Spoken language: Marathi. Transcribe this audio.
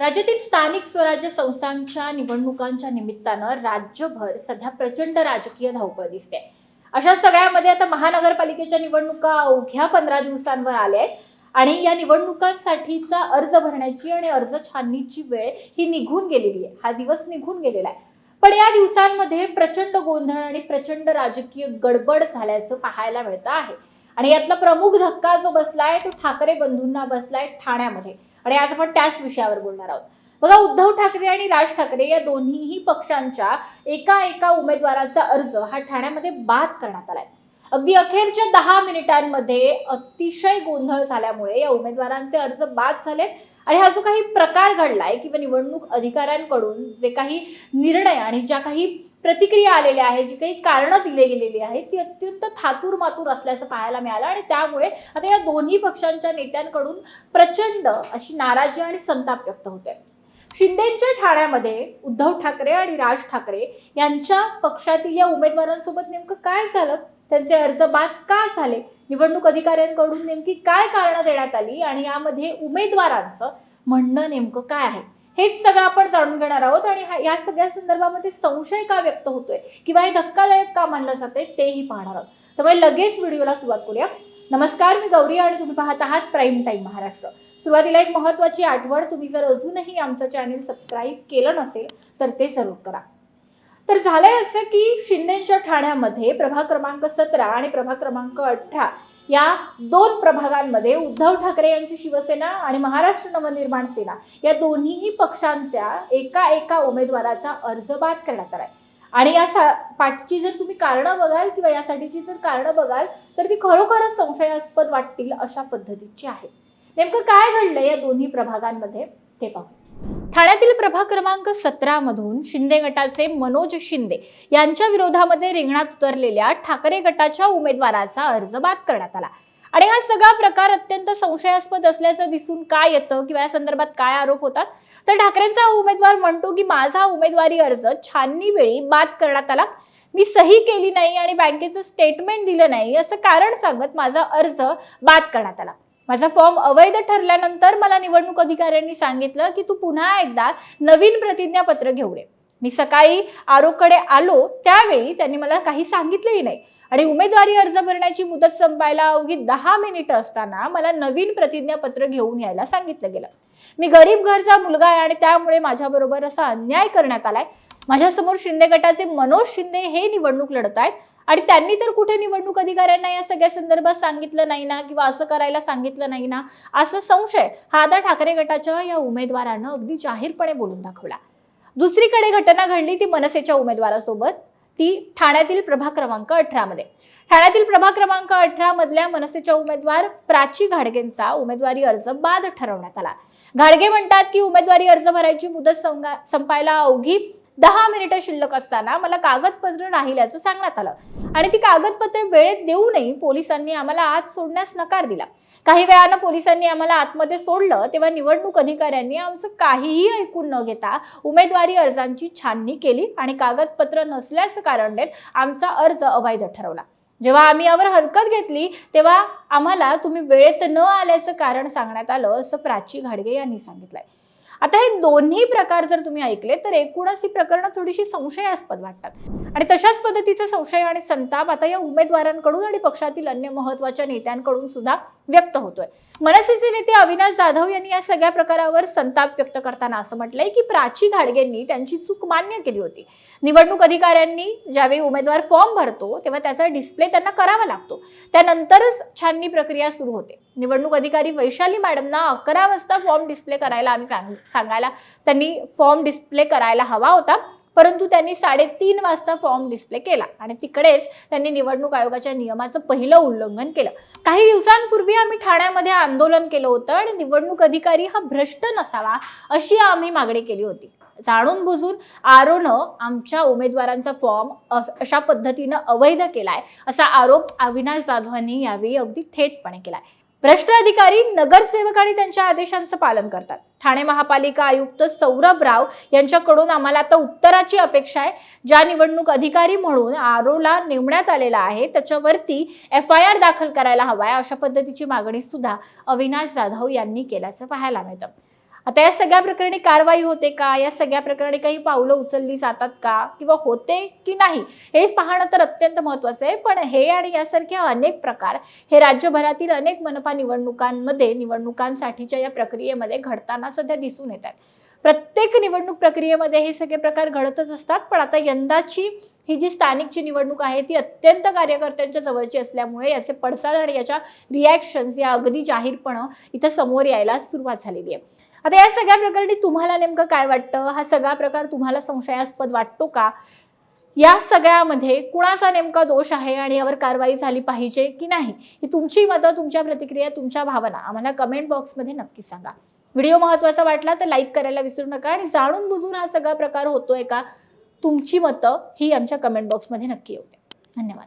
राज्यातील स्थानिक स्वराज्य संस्थांच्या निवडणुकांच्या निमित्तानं राज्यभर सध्या प्रचंड राजकीय धावपळ दिसते. अशा सगळ्यामध्ये आता महानगरपालिकेच्या निवडणुका अवघ्या पंधरा दिवसांवर आल्या आहेत आणि या निवडणुकांसाठीचा अर्ज भरण्याची आणि अर्ज छाननीची वेळ ही निघून गेलेली आहे. हा दिवस निघून गेलेला आहे. पण या दिवसांमध्ये प्रचंड गोंधळ आणि प्रचंड राजकीय गडबड झाल्याचं पाहायला मिळतं आहे. आणि यातला प्रमुख धक्का जो बसलाय तो ठाकरे बंधूंना बसलाय ठाण्यामध्ये. आणि आज आपण त्याच विषयावर बोलणार आहोत. बघा उद्धव ठाकरे आणि राज ठाकरे या दोन्हीही पक्षांच्या एका एका उमेदवाराचा अर्ज हा ठाण्यामध्ये बाद करण्यात आलाय. अगदी अखेरच्या दहा मिनिटांमध्ये अतिशय गोंधळ झाल्यामुळे या उमेदवारांचे अर्ज बाद झालेत. आणि हा जो काही प्रकार घडलाय किंवा निवडणूक अधिकाऱ्यांकडून जे काही निर्णय आणि ज्या काही प्रतिक्रिया आलेल्या आहेत जी काही कारणं दिली गेलेली आहेत ती अत्यंत थातूर मातूर असल्याचं पाहायला मिळालं आणि त्यामुळे आता या दोन्ही पक्षांच्या नेत्यांकडून प्रचंड अशी नाराजी आणि संताप व्यक्त होते शिंदेच्या ठाण्यामध्ये उद्धव ठाकरे आणि राज ठाकरे यांच्या पक्षातील या उमेदवारांसोबत नेमकं काय झालं? त्यांचे अर्ज बाद का झाले? निवडणूक अधिकाऱ्यांकडून नेमकी काय कारणं देण्यात आली? आणि यामध्ये उमेदवारांचं म्हणणं नेमकं काय आहे? हेच सगळं आपण जाणून घेणार आहोत आणि हा- या सगळ्या संदर्भामध्ये संशय का व्यक्त होतोय किंवा हे धक्कादायक का मानलं जातंय तेही पाहणार आहोत. त्यामुळे लगेच व्हिडिओला सुरुवात करूया. नमस्कार मी गौरी आणि तुम्ही पाहत आहात प्राईम टाईम महाराष्ट्र. सुरुवातीला एक महत्त्वाची आठवण तुम्ही जर अजूनही आमचं चॅनल सबस्क्राईब केलं नसेल तर ते जरूर करा. तर झालंय असं की शिंदेच्या ठाण्यामध्ये प्रभाग क्रमांक सतरा आणि प्रभाग क्रमांक अठरा या दोन प्रभागांमध्ये उद्धव ठाकरे यांची शिवसेना आणि महाराष्ट्र नवनिर्माण सेना या दोन्हीही पक्षांच्या एका एका उमेदवाराचा अर्ज बाद करण्यात आलाय. आणि या सा पाठची जर तुम्ही कारणं बघाल किंवा यासाठीची जर कारणं बघाल तर ती खरोखरच संशयास्पद वाटतील अशा पद्धतीची आहे. नेमकं काय घडलं या दोन्ही प्रभागांमध्ये? ते पाहू. ठाण्यातील प्रभाग क्रमांक सतरा मधून शिंदे गटाचे मनोज शिंदे यांच्या विरोधामध्ये रिंगणात उतरलेल्या ठाकरे गटाच्या उमेदवाराचा अर्ज बाद करण्यात आला. आणि हा सगळा प्रकार अत्यंत संशयास्पद असल्याचं दिसून काय येतं किंवा या संदर्भात काय आरोप होतात? तर ठाकरेंचा हा उमेदवार म्हणतो की माझा उमेदवारी अर्ज छाननी वेळी बाद करण्यात आला. मी सही केली नाही आणि बँकेचं स्टेटमेंट दिलं नाही असं कारण सांगत माझा अर्ज बाद करण्यात आला. माझा फॉर्म अवैध ठरल्यानंतर मला निवडणूक अधिकाऱ्यांनी सांगितलं की तू पुन्हा एकदा नवीन प्रतिज्ञापत्र घेऊन ये मी सकाळी आरोपकडे आलो त्यावेळी त्यांनी मला काही सांगितलंही नाही. आणि उमेदवारी अर्ज भरण्याची मुदत संपायला अवघी दहा मिनिटं असताना मला नवीन प्रतिज्ञापत्र घेऊन यायला सांगितलं गेलं. मी गरीब घरचा मुलगा आहे आणि त्यामुळे माझ्याबरोबर असा अन्याय करण्यात आलाय. माझ्यासमोर शिंदे गटाचे मनोज शिंदे हे निवडणूक लढत आहेत आणि त्यांनी तर कुठे निवडणूक अधिकाऱ्यांना या सगळ्या संदर्भात सांगितलं नाही ना किंवा असं करायला सांगितलं नाही ना असा संशय हा आता ठाकरे गटाच्या या उमेदवारानं अगदी जाहीरपणे बोलून दाखवला. दुसरीकडे घटना घडली ती मनसेच्या उमेदवारासोबत. ती ठाण्यातील प्रभाग क्रमांक अठरामध्ये ठाण्यातील प्रभाग क्रमांक अठरा मधल्या मनसेच्या उमेदवार प्राची घाडगेंचा उमेदवारी अर्ज बाद ठरवण्यात आला. घाडगे म्हणतात की उमेदवारी अर्ज भरायची मुदत संपायला अवघी दहा मिनिटं शिल्लक असताना मला कागदपत्र राहिल्याचं सांगण्यात आलं. आणि ती कागदपत्रे वेळेत देऊनही पोलिसांनी आम्हाला आत सोडण्यास नकार दिला. काही वेळानं पोलिसांनी आम्हाला आतमध्ये सोडलं तेव्हा निवडणूक अधिकाऱ्यांनी आमचं काहीही ऐकून न घेता उमेदवारी अर्जांची छाननी केली आणि कागदपत्र नसल्याचं कारण देत आमचा अर्ज अवैध ठरवला. जेव्हा आम्ही यावर हरकत घेतली तेव्हा आम्हाला तुम्ही वेळेत न आल्याचं कारण सांगण्यात आलं असं प्राची घाडगे यांनी सांगितलंय. आता हे दोन्ही प्रकार जर तुम्ही ऐकले तर एकूणच ही प्रकरणं थोडीशी संशयास्पद वाटतात. आणि तशाच पद्धतीचा संशय आणि संताप आता या उमेदवारांकडून आणि पक्षातील अन्य महत्त्वाच्या नेत्यांकडून सुद्धा व्यक्त होतोय. मनसेचे नेते अविनाश जाधव यांनी या सगळ्या प्रकारावर संताप व्यक्त करताना असं म्हटलंय की प्राची घाडगेंनी त्यांची चूक मान्य केली होती. निवडणूक अधिकाऱ्यांनी ज्यावेळी उमेदवार फॉर्म भरतो तेव्हा त्याचा डिस्प्ले त्यांना करावा लागतो. त्यानंतरच छाननी प्रक्रिया सुरू होते. निवडणूक अधिकारी वैशाली मॅडमना अकरा वाजता फॉर्म डिस्प्ले करायला आम्ही सांग सांगायला त्यांनी फॉर्म डिस्प्ले करायला हवा होता परंतु त्यांनी साडेतीन वाजता फॉर्म डिस्प्ले केला. आणि तिकडेच त्यांनी निवडणूक आयोगाच्या नियमाचं पहिलं उल्लंघन केलं. काही दिवसांपूर्वी आम्ही ठाण्यामध्ये आंदोलन केलं होतं आणि निवडणूक अधिकारी हा भ्रष्ट नसावा अशी आम्ही मागणी केली होती. जाणून बुजून आरोनं आमच्या उमेदवारांचा फॉर्म अशा पद्धतीनं अवैध केलाय असा आरोप अविनाश जाधवांनी यावेळी अगदी थेटपणे केलाय. भ्रष्ट अधिकारी नगरसेवक आणि त्यांच्या आदेशांचं पालन करतात. ठाणे महापालिका आयुक्त सौरभ राव यांच्याकडून आम्हाला आता उत्तराची अपेक्षा आहे. ज्या निवडणूक अधिकारी म्हणून आरोला नेमण्यात आलेला आहे त्याच्यावरती एफ आय आर दाखल करायला हवाय अशा पद्धतीची मागणी सुद्धा अविनाश जाधव यांनी केल्याचं पाहायला मिळतं. आता या सगळ्या प्रकरणी कारवाई होते का? या सगळ्या प्रकरणी काही पावलं उचलली जातात का? किंवा होते की नाही? हेच पाहणं तर अत्यंत महत्वाचं आहे. पण हे आणि यासारखे अनेक प्रकार हे राज्यभरातील अनेक मनपा निवडणुकांमध्ये निवडणुकांसाठीच्या या प्रक्रियेमध्ये घडताना सध्या दिसून येत आहेत. प्रत्येक निवडणूक प्रक्रियेमध्ये हे सगळे प्रकार घडतच असतात. पण आता यंदाची ही जी स्थानिकची निवडणूक आहे ती अत्यंत कार्यकर्त्यांच्या जवळची असल्यामुळे याचे पडसाद आणि याच्या रिॲक्शन्स या अगदी जाहीरपणं इथं समोर यायला सुरुवात झालेली आहे. आता या सगळ्या प्रकरणी तुम्हाला नेमकं काय वाटतं? हा सगळा प्रकार तुम्हाला संशयास्पद वाटतो का? या सगळ्यामध्ये कुणाचा नेमका दोष आहे आणि यावर कारवाई झाली पाहिजे की नाही? ही तुमची मतं तुमच्या प्रतिक्रिया तुमच्या भावना आम्हाला कमेंट बॉक्समध्ये नक्की सांगा. व्हिडिओ महत्त्वाचा वाटला तर लाईक करायला विसरू नका आणि जाणून बुजून हा सगळा प्रकार होतोय का? तुमची मतं ही आमच्या कमेंट बॉक्समध्ये नक्की येऊ द्या. धन्यवाद.